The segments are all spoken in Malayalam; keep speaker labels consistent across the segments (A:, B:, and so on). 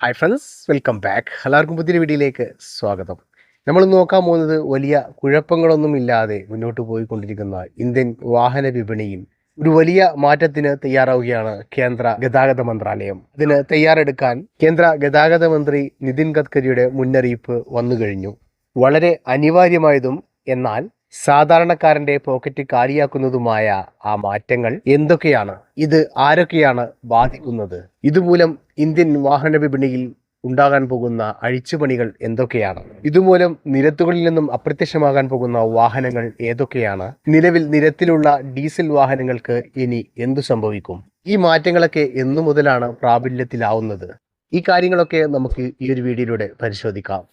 A: ഹായ് ഫ്രണ്ട്സ് വെൽക്കം ബാക്ക് എല്ലാവർക്കും പുതിയൊരു വീഡിയോയിലേക്ക് സ്വാഗതം. നമ്മൾ നോക്കാൻ പോകുന്നത് വലിയ കുഴപ്പങ്ങളൊന്നും ഇല്ലാതെ മുന്നോട്ട് പോയിക്കൊണ്ടിരിക്കുന്ന ഇന്ത്യൻ വാഹന വിപണിയിൽ ഒരു വലിയ മാറ്റത്തിന് തയ്യാറാവുകയാണ് കേന്ദ്ര ഗതാഗത മന്ത്രാലയം. ഇതിന് തയ്യാറെടുക്കാൻ കേന്ദ്ര ഗതാഗത മന്ത്രി നിതിൻ ഗഡ്കരിയുടെ മുന്നറിയിപ്പ് വന്നു കഴിഞ്ഞു വളരെ അനിവാര്യമായതും എന്നാൽ സാധാരണക്കാരന്റെ പോക്കറ്റ് കാലിയാക്കുന്നതുമായ ആ മാറ്റങ്ങൾ എന്തൊക്കെയാണ്? ഇത് ആരൊക്കെയാണ് ബാധിക്കുന്നത്? ഇതുമൂലം ഇന്ത്യൻ വാഹന വിപണിയിൽ ഉണ്ടാകാൻ പോകുന്ന അഴിച്ചുപണികൾ എന്തൊക്കെയാണ്? ഇതുമൂലം നിരത്തുകളിൽ നിന്നും അപ്രത്യക്ഷമാകാൻ പോകുന്ന വാഹനങ്ങൾ ഏതൊക്കെയാണ്? നിലവിൽ നിരത്തിലുള്ള ഡീസൽ വാഹനങ്ങൾക്ക് ഇനി എന്തു സംഭവിക്കും? ഈ മാറ്റങ്ങളൊക്കെ എന്നു മുതലാണ് പ്രാബല്യത്തിലാവുന്നത്. ഈ കാര്യങ്ങളൊക്കെ നമുക്ക് ഈ ഒരു വീഡിയോയിലൂടെ പരിശോധിക്കാം.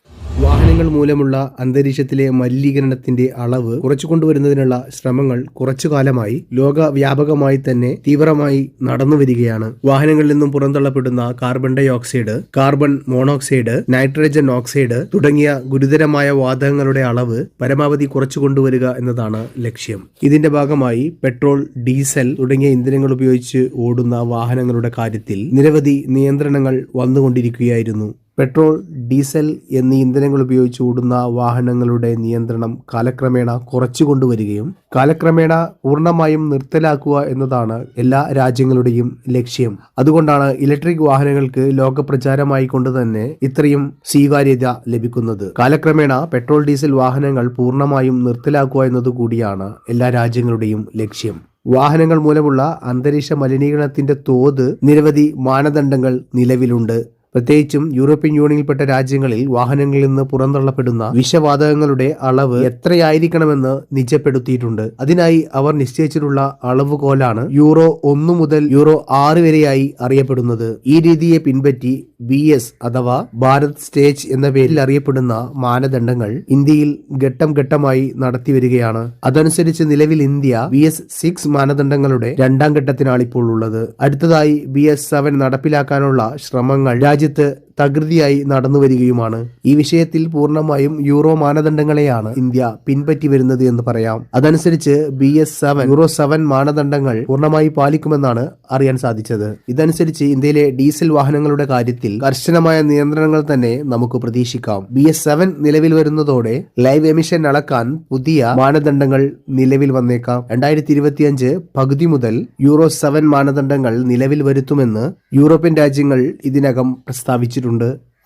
A: വാഹനങ്ങൾ മൂലമുള്ള അന്തരീക്ഷത്തിലെ മലിനീകരണത്തിന്റെ അളവ് കുറച്ചു കൊണ്ടുവരുന്നതിനുള്ള ശ്രമങ്ങൾ കുറച്ചു കാലമായി ലോകവ്യാപകമായി തന്നെ തീവ്രമായി നടന്നു വരികയാണ്. വാഹനങ്ങളിൽ നിന്നും പുറന്തള്ളപ്പെടുന്ന carbon dioxide carbon monoxide nitrogen oxide തുടങ്ങിയ ഗുരുതരമായ വാതകങ്ങളുടെ അളവ് പരമാവധി കുറച്ചു കൊണ്ടുവരിക എന്നതാണ് ലക്ഷ്യം. ഇതിന്റെ ഭാഗമായി പെട്രോൾ ഡീസൽ തുടങ്ങിയ ഇന്ധനങ്ങൾ ഉപയോഗിച്ച് ഓടുന്ന വാഹനങ്ങളുടെ കാര്യത്തിൽ നിരവധി നിയന്ത്രണങ്ങൾ വന്നുകൊണ്ടിരിക്കുകയായിരുന്നു. പെട്രോൾ ഡീസൽ എന്നീ ഇന്ധനങ്ങൾ ഉപയോഗിച്ച് ഓടുന്ന വാഹനങ്ങളുടെ നിയന്ത്രണം കാലക്രമേണ കുറച്ചു കൊണ്ടുവരികയും കാലക്രമേണ പൂർണമായും നിർത്തലാക്കുക എന്നതാണ് എല്ലാ രാജ്യങ്ങളുടെയും ലക്ഷ്യം. അതുകൊണ്ടാണ് ഇലക്ട്രിക് വാഹനങ്ങൾക്ക് ലോകപ്രചാരമായി കൊണ്ട് തന്നെ ഇത്രയും സ്വീകാര്യത ലഭിക്കുന്നത്. കാലക്രമേണ പെട്രോൾ ഡീസൽ വാഹനങ്ങൾ പൂർണമായും നിർത്തലാക്കുക എന്നതുകൂടിയാണ് എല്ലാ രാജ്യങ്ങളുടെയും ലക്ഷ്യം. വാഹനങ്ങൾ മൂലമുള്ള അന്തരീക്ഷ മലിനീകരണത്തിന്റെ തോത് നിരവധി മാനദണ്ഡങ്ങൾ നിലവിലുണ്ട്. പ്രത്യേകിച്ചും യൂറോപ്യൻ യൂണിയനിൽപ്പെട്ട രാജ്യങ്ങളിൽ വാഹനങ്ങളിൽ നിന്ന് പുറന്തള്ളപ്പെടുന്ന വിഷവാതകങ്ങളുടെ അളവ് എത്രയായിരിക്കണമെന്ന് നിജപ്പെടുത്തിയിട്ടുണ്ട്. അതിനായി അവർ നിശ്ചയിച്ചിട്ടുള്ള അളവുകോലാണ് യൂറോ ഒന്ന് മുതൽ യൂറോ ആറ് വരെയായി അറിയപ്പെടുന്നത്. ഈ രീതിയെ പിൻപറ്റി ബി എസ് അഥവാ ഭാരത് സ്റ്റേജ് എന്ന പേരിൽ അറിയപ്പെടുന്ന മാനദണ്ഡങ്ങൾ ഇന്ത്യയിൽ ഘട്ടം ഘട്ടമായി നടത്തിവരികയാണ്. അതനുസരിച്ച് നിലവിൽ ഇന്ത്യ ബി എസ് സിക്സ് മാനദണ്ഡങ്ങളുടെ രണ്ടാം ഘട്ടത്തിനാണ് ഇപ്പോൾ ഉള്ളത്. അടുത്തതായി ബി എസ് സെവൻ നടപ്പിലാക്കാനുള്ള ശ്രമങ്ങൾ രാജ്യത്ത് തകൃതിയായി നടന്നു വരികയുമാണ്. ഈ വിഷയത്തിൽ പൂർണമായും യൂറോ മാനദണ്ഡങ്ങളെയാണ് ഇന്ത്യ പിൻപറ്റി വരുന്നത് എന്ന് പറയാം. അതനുസരിച്ച് B S seven euro seven മാനദണ്ഡങ്ങൾ പൂർണമായി പാലിക്കുമെന്നാണ് അറിയാൻ സാധിച്ചത്. ഇതനുസരിച്ച് ഇന്ത്യയിലെ ഡീസൽ വാഹനങ്ങളുടെ കാര്യത്തിൽ കർശനമായ നിയന്ത്രണങ്ങൾ തന്നെ നമുക്ക് പ്രതീക്ഷിക്കാം. ബി എസ് സെവൻ നിലവിൽ വരുന്നതോടെ ലൈവ് എമിഷൻ അളക്കാൻ പുതിയ മാനദണ്ഡങ്ങൾ നിലവിൽ വന്നേക്കാം. രണ്ടായിരത്തി ഇരുപത്തിയഞ്ച് പകുതി മുതൽ യൂറോ സെവൻ മാനദണ്ഡങ്ങൾ നിലവിൽ വരുത്തുമെന്ന് യൂറോപ്യൻ രാജ്യങ്ങൾ ഇതിനകം പ്രസ്താവിച്ചിട്ടുണ്ട്.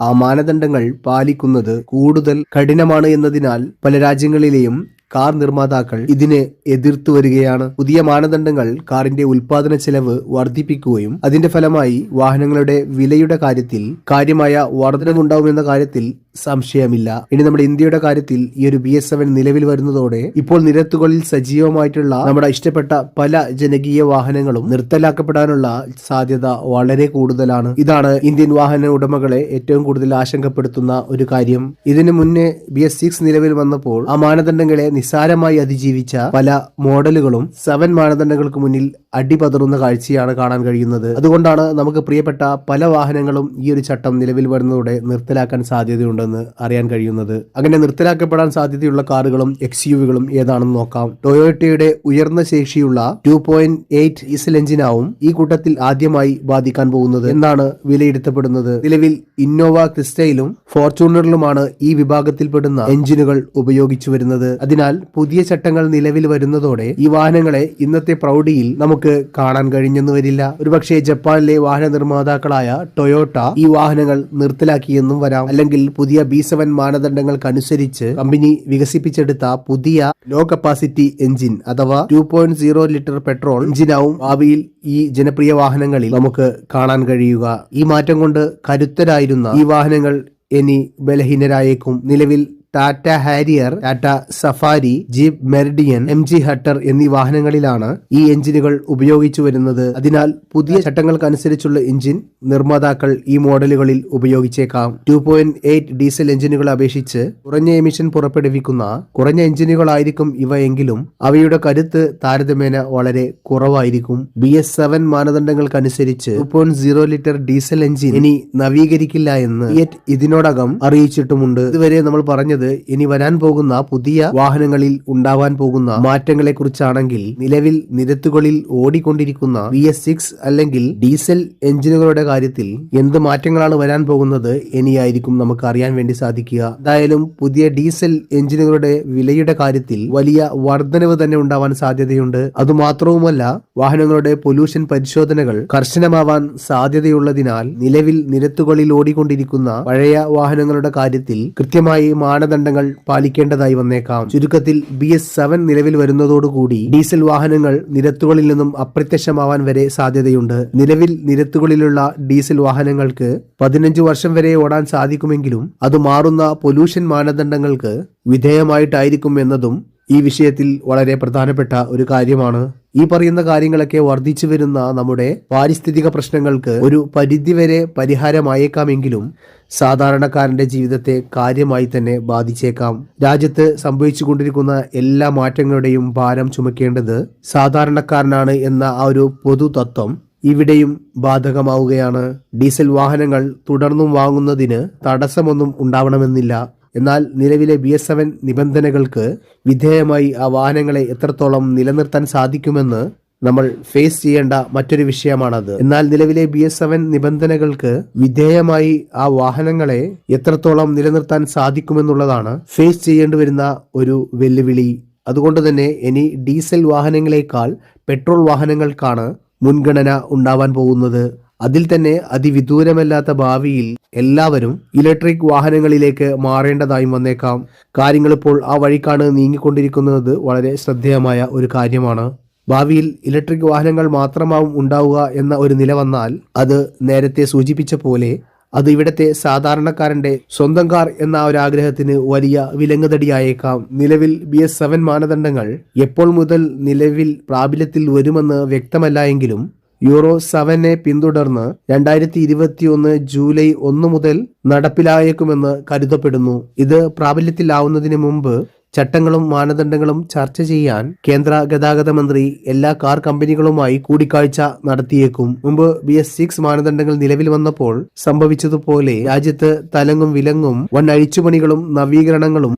A: ആ മാനദണ്ഡങ്ങൾ പാലിക്കുന്നത് കൂടുതൽ കഠിനമാണ് എന്നതിനാൽ പല രാജ്യങ്ങളിലെയും കാർ നിർമ്മാതാക്കൾ ഇതിനെ എതിർത്തു വരികയാണ്. പുതിയ മാനദണ്ഡങ്ങൾ കാറിന്റെ ഉൽപാദന ചെലവ് വർദ്ധിപ്പിക്കുകയും അതിന്റെ ഫലമായി വാഹനങ്ങളുടെ വിലയുടെ കാര്യത്തിൽ കാര്യമായ വർധനവുണ്ടാവുമെന്ന കാര്യത്തിൽ സംശയമില്ല. ഇനി നമ്മുടെ ഇന്ത്യയുടെ കാര്യത്തിൽ ഈ ഒരു ബി എസ് നിലവിൽ വരുന്നതോടെ ഇപ്പോൾ നിരത്തുകളിൽ സജീവമായിട്ടുള്ള നമ്മുടെ ഇഷ്ടപ്പെട്ട പല ജനകീയ വാഹനങ്ങളും നിർത്തലാക്കപ്പെടാനുള്ള സാധ്യത വളരെ കൂടുതലാണ്. ഇതാണ് ഇന്ത്യൻ വാഹന ഉടമകളെ ഏറ്റവും കൂടുതൽ ആശങ്കപ്പെടുത്തുന്ന ഒരു കാര്യം. ഇതിനു മുന്നേ ബി എസ് സിക്സ് നിലവിൽ വന്നപ്പോൾ ആ മാനദണ്ഡങ്ങളെ നിസ്സാരമായി അതിജീവിച്ച പല മോഡലുകളും സെവൻ മാനദണ്ഡങ്ങൾക്ക് മുന്നിൽ അടിപതറുന്ന കാഴ്ചയാണ് കാണാൻ കഴിയുന്നത്. അതുകൊണ്ടാണ് നമുക്ക് പ്രിയപ്പെട്ട പല വാഹനങ്ങളും ഈ ഒരു ചട്ടം നിലവിൽ വരുന്നതോടെ നിർത്തലാക്കാൻ സാധ്യതയുണ്ടെന്ന് അറിയാൻ കഴിയുന്നത്. അങ്ങനെ നിർത്തലാക്കപ്പെടാൻ സാധ്യതയുള്ള കാറുകളും എക്സ് യുവികളും ഏതാണെന്ന് നോക്കാം. ടൊയോട്ടയുടെ ഉയർന്ന ശേഷിയുള്ള ടു പോയിന്റ് എയ്റ്റ് എഞ്ചിനാവും ഈ കൂട്ടത്തിൽ ആദ്യമായി ബാധിക്കാൻ പോകുന്നത് എന്നാണ് വിലയിരുത്തപ്പെടുന്നത്. നിലവിൽ ഇന്നോവ ക്രിസ്റ്റയിലും ഫോർച്യൂണറിലുമാണ് ഈ വിഭാഗത്തിൽപ്പെടുന്ന എഞ്ചിനുകൾ ഉപയോഗിച്ചു വരുന്നത് അതിനാൽ പുതിയ ചട്ടങ്ങൾ നിലവിൽ വരുന്നതോടെ ഈ വാഹനങ്ങളെ ഇന്നത്തെ പ്രൗഢിയിൽ നമുക്ക് കാണാൻ കഴിഞ്ഞെന്ന് വരില്ല. ഒരുപക്ഷെ ജപ്പാനിലെ വാഹന നിർമ്മാതാക്കളായ ടൊയോട്ട ഈ വാഹനങ്ങൾ നിർത്തലാക്കിയെന്നും വരാം. അല്ലെങ്കിൽ പുതിയ ബി സെവൻ മാനദണ്ഡങ്ങൾക്കനുസരിച്ച് കമ്പനി വികസിപ്പിച്ചെടുത്ത പുതിയ ലോ കപ്പാസിറ്റി എഞ്ചിൻ അഥവാ two point zero litre petrol എഞ്ചിനാവും ഭാവിയിൽ ഈ ജനപ്രിയ വാഹനങ്ങളിൽ നമുക്ക് കാണാൻ കഴിയുക. ഈ മാറ്റം കൊണ്ട് കരുത്തരായിരുന്ന ഈ വാഹനങ്ങൾ ഇനി ബലഹീനരായേക്കും. നിലവിൽ Tata Harrier Tata Safari Jeep Meridian M G Hector എന്നീ വാഹനങ്ങളിലാണ് ഈ എഞ്ചിനുകൾ ഉപയോഗിച്ചു വരുന്നത്. അതിനാൽ പുതിയ ചട്ടങ്ങൾക്കനുസരിച്ചുള്ള എഞ്ചിൻ നിർമ്മാതാക്കൾ ഈ മോഡലുകളിൽ ഉപയോഗിച്ചേക്കാം. ടു പോയിന്റ് എയ്റ്റ് ഡീസൽ എഞ്ചിനുകളെ അപേക്ഷിച്ച് കുറഞ്ഞ എമിഷൻ പുറപ്പെടുവിക്കുന്ന കുറഞ്ഞ എഞ്ചിനുകളായിരിക്കും ഇവ എങ്കിലും അവയുടെ കരുത്ത് താരതമ്യേന വളരെ കുറവായിരിക്കും. B S seven മാനദണ്ഡങ്ങൾക്കനുസരിച്ച് two point zero litre diesel engine ഇനി നവീകരിക്കില്ല എന്ന് ഇതിനോടകം അറിയിച്ചിട്ടുമുണ്ട്. ഇതുവരെ നമ്മൾ പറഞ്ഞത് പറഞ്ഞത് ഇനി വരാൻ പോകുന്ന പുതിയ വാഹനങ്ങളിൽ ഉണ്ടാവാൻ പോകുന്ന മാറ്റങ്ങളെ കുറിച്ചാണെങ്കിൽ നിലവിൽ നിരത്തുകളിൽ ഓടിക്കൊണ്ടിരിക്കുന്ന വി എസ് സിക്സ് അല്ലെങ്കിൽ ഡീസൽ എഞ്ചിനുകളുടെ കാര്യത്തിൽ എന്ത് മാറ്റങ്ങളാണ് വരാൻ പോകുന്നത് ഇനിയായിരിക്കും നമുക്ക് അറിയാൻ വേണ്ടി സാധിക്കുക. എന്തായാലും പുതിയ ഡീസൽ എഞ്ചിനുകളുടെ വിലയുടെ കാര്യത്തിൽ വലിയ വർധനവ് തന്നെ ഉണ്ടാവാൻ സാധ്യതയുണ്ട്. അതുമാത്രവുമല്ല വാഹനങ്ങളുടെ പൊല്യൂഷൻ പരിശോധനകൾ കർശനമാവാൻ സാധ്യതയുള്ളതിനാൽ നിലവിൽ നിരത്തുകളിൽ ഓടിക്കൊണ്ടിരിക്കുന്ന പഴയ വാഹനങ്ങളുടെ കാര്യത്തിൽ കൃത്യമായി മാനദണ്ഡങ്ങൾ പാലിക്കേണ്ടതായി വന്നേക്കാം. ചുരുക്കത്തിൽ ബി എസ് സെവൻ നിലവിൽ വരുന്നതോടുകൂടി ഡീസൽ വാഹനങ്ങൾ നിരത്തുകളിൽ നിന്നും അപ്രത്യക്ഷമാവാൻ വരെ സാധ്യതയുണ്ട്. നിലവിൽ നിരത്തുകളിലുള്ള ഡീസൽ വാഹനങ്ങൾക്ക് പതിനഞ്ച് വർഷം വരെ ഓടാൻ സാധിക്കുമെങ്കിലും അത് മാറുന്ന പൊല്യൂഷൻ മാനദണ്ഡങ്ങൾക്ക് വിധേയമായിട്ടായിരിക്കും എന്നതും ഈ വിഷയത്തിൽ വളരെ പ്രധാനപ്പെട്ട ഒരു കാര്യമാണ്. ഈ പറയുന്ന കാര്യങ്ങളൊക്കെ വർദ്ധിച്ചു വരുന്ന നമ്മുടെ പാരിസ്ഥിതിക പ്രശ്നങ്ങൾക്ക് ഒരു പരിധിവരെ പരിഹാരമായേക്കാമെങ്കിലും സാധാരണക്കാരന്റെ ജീവിതത്തെ കാര്യമായി തന്നെ ബാധിച്ചേക്കാം. രാജ്യത്ത് സംഭവിച്ചുകൊണ്ടിരിക്കുന്ന എല്ലാ മാറ്റങ്ങളുടെയും ഭാരം ചുമക്കേണ്ടത് സാധാരണക്കാരനാണ് എന്ന ആ ഒരു പൊതു തത്വം ഇവിടെയും ബാധകമാവുകയാണ്. ഡീസൽ വാഹനങ്ങൾ തുടർന്നും വാങ്ങുന്നതിന് തടസ്സമൊന്നും ഉണ്ടാവണമെന്നില്ല. എന്നാൽ നിലവിലെ ബി എസ് സെവൻ നിബന്ധനകൾക്ക് വിധേയമായി ആ വാഹനങ്ങളെ എത്രത്തോളം നിലനിർത്താൻ സാധിക്കുമെന്ന് നമ്മൾ ഫേസ് ചെയ്യേണ്ട മറ്റൊരു വിഷയമാണത്. എന്നാൽ നിലവിലെ ബി എസ് സെവൻ നിബന്ധനകൾക്ക് വിധേയമായി ആ വാഹനങ്ങളെ എത്രത്തോളം നിലനിർത്താൻ സാധിക്കുമെന്നുള്ളതാണ് ഫേസ് ചെയ്യേണ്ടി വരുന്ന ഒരു വെല്ലുവിളി. അതുകൊണ്ട് തന്നെ ഇനി ഡീസൽ വാഹനങ്ങളെക്കാൾ പെട്രോൾ വാഹനങ്ങൾക്കാണ് മുൻഗണന ഉണ്ടാവാൻ പോകുന്നത്. അതിൽ തന്നെ അതിവിദൂരമല്ലാത്ത ഭാവിയിൽ എല്ലാവരും ഇലക്ട്രിക് വാഹനങ്ങളിലേക്ക് മാറേണ്ടതായും വന്നേക്കാം. കാര്യങ്ങൾ ഇപ്പോൾ ആ വഴിക്കാണ് നീങ്ങിക്കൊണ്ടിരിക്കുന്നത്. വളരെ ശ്രദ്ധേയമായ ഒരു കാര്യമാണ്. ഭാവിയിൽ ഇലക്ട്രിക് വാഹനങ്ങൾ മാത്രമാവും ഉണ്ടാവുക എന്ന ഒരു നില വന്നാൽ അത് നേരത്തെ സൂചിപ്പിച്ച പോലെ അത് ഇവിടത്തെ സാധാരണക്കാരന്റെ സ്വന്തം കാർ എന്ന ഒരു ആഗ്രഹത്തിന് വലിയ വിലങ്ങുതടിയായേക്കാം. നിലവിൽ ബി എസ് സെവൻ മാനദണ്ഡങ്ങൾ എപ്പോൾ മുതൽ നിലവിൽ പ്രാബല്യത്തിൽ വരുമെന്ന് വ്യക്തമല്ല എങ്കിലും യൂറോ സെവനെ പിന്തുടർന്ന് രണ്ടായിരത്തി ഇരുപത്തിയൊന്ന് ജൂലൈ ഒന്ന് മുതൽ നടപ്പിലായേക്കുമെന്ന് കരുതപ്പെടുന്നു. ഇത് പ്രാബല്യത്തിലാവുന്നതിന് മുമ്പ് ചട്ടങ്ങളും മാനദണ്ഡങ്ങളും ചർച്ച ചെയ്യാൻ കേന്ദ്ര ഗതാഗത മന്ത്രി എല്ലാ കാർ കമ്പനികളുമായി കൂടിക്കാഴ്ച നടത്തിയേക്കും. മുമ്പ് ബി എസ് സിക്സ് മാനദണ്ഡങ്ങൾ നിലവിൽ വന്നപ്പോൾ സംഭവിച്ചതുപോലെ രാജ്യത്ത് തലങ്ങും വിലങ്ങും വൺ അഴിച്ചുപണികളും നവീകരണങ്ങളും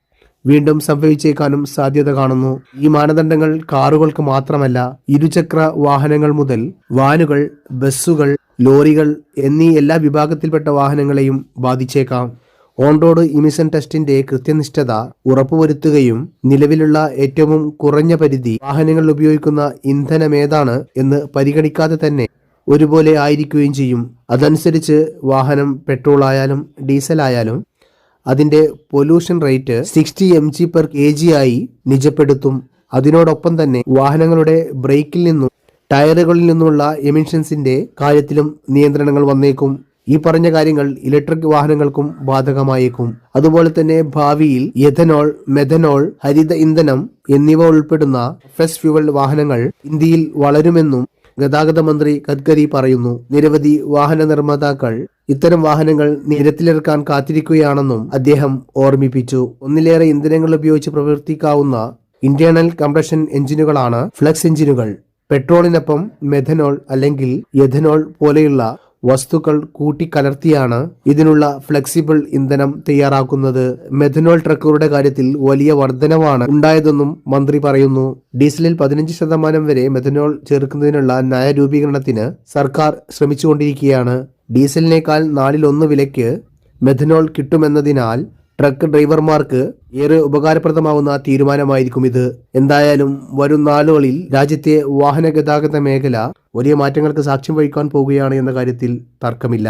A: വീണ്ടും സംഭവിച്ചേക്കാനും സാധ്യത കാണുന്നു. ഈ മാനദണ്ഡങ്ങൾ കാറുകൾക്ക് മാത്രമല്ല ഇരുചക്ര വാഹനങ്ങൾ മുതൽ വാനുകൾ ബസ്സുകൾ ലോറികൾ എന്നീ എല്ലാ വിഭാഗത്തിൽപ്പെട്ട വാഹനങ്ങളെയും ബാധിച്ചേക്കാം. ഓൺ റോഡ് ഇമിഷൻ ടെസ്റ്റിന്റെ കൃത്യനിഷ്ഠത ഉറപ്പുവരുത്തുകയും നിലവിലുള്ള ഏറ്റവും കുറഞ്ഞ പരിധി വാഹനങ്ങൾ ഉപയോഗിക്കുന്ന ഇന്ധനമേതാണ് എന്ന് പരിഗണിക്കാതെ തന്നെ ഒരുപോലെ ആയിരിക്കുകയും ചെയ്യും. അതനുസരിച്ച് വാഹനം പെട്രോൾ ആയാലും ഡീസൽ ആയാലും അതിന്റെ pollution rate sixty M G per K G ആയി നിജപ്പെടുത്തും. അതിനോടൊപ്പം തന്നെ വാഹനങ്ങളുടെ ബ്രേക്കിൽ നിന്നും ടയറുകളിൽ നിന്നുള്ള എമിഷൻസിന്റെ കാര്യത്തിലും നിയന്ത്രണങ്ങൾ വന്നേക്കും. ഈ പറഞ്ഞ കാര്യങ്ങൾ ഇലക്ട്രിക് വാഹനങ്ങൾക്കും ബാധകമായേക്കും. അതുപോലെ തന്നെ ഭാവിയിൽ എഥനോൾ മെഥനോൾ ഹരിത ഇന്ധനം എന്നിവ ഉൾപ്പെടുന്ന ഫ്രഷ് ഫ്യൂവൽ വാഹനങ്ങൾ ഇന്ത്യയിൽ വളരുമെന്നും ഗതാഗത മന്ത്രി ഗഡ്കരി പറയുന്നു നിരവധി വാഹന നിർമ്മാതാക്കൾ ഇത്തരം വാഹനങ്ങൾ നിരത്തിലിറക്കാൻ കാത്തിരിക്കുകയാണെന്നും അദ്ദേഹം ഓർമ്മിപ്പിച്ചു. ഒന്നിലേറെ ഇന്ധനങ്ങൾ ഉപയോഗിച്ച് പ്രവർത്തിക്കാവുന്ന ഇന്റേണൽ കംപ്രഷൻ എഞ്ചിനുകളാണ് ഫ്ലക്സ് എഞ്ചിനുകൾ. പെട്രോളിനൊപ്പം മെഥനോൾ അല്ലെങ്കിൽ എഥനോൾ പോലെയുള്ള വസ്തുക്കൾ കൂട്ടിക്കലർത്തിയാണ് ഇതിനുള്ള ഫ്ലെക്സിബിൾ ഇന്ധനം തയ്യാറാക്കുന്നത്. മെഥനോൾ ട്രക്കുകളുടെ കാര്യത്തിൽ വലിയ വർധനവാണ് ഉണ്ടായതെന്നും മന്ത്രി പറയുന്നു. ഡീസലിൽ പതിനഞ്ച് ശതമാനം വരെ മെഥനോൾ ചേർക്കുന്നതിനുള്ള നയരൂപീകരണത്തിന് സർക്കാർ ശ്രമിച്ചുകൊണ്ടിരിക്കുകയാണ്. ഡീസലിനേക്കാൾ നാലിലൊന്ന് വിലയ്ക്ക് മെഥനോൾ കിട്ടുമെന്നതിനാൽ ട്രക്ക് ഡ്രൈവർമാർക്ക് ഏറെ ഉപകാരപ്രദമാവുന്ന തീരുമാനമായിരിക്കും ഇത്. എന്തായാലും വരും നാളുകളിൽ രാജ്യത്തെ വാഹന ഗതാഗത മേഖല വലിയ മാറ്റങ്ങൾക്ക് സാക്ഷ്യം വഹിക്കാൻ പോവുകയാണ് എന്ന കാര്യത്തിൽ തർക്കമില്ല.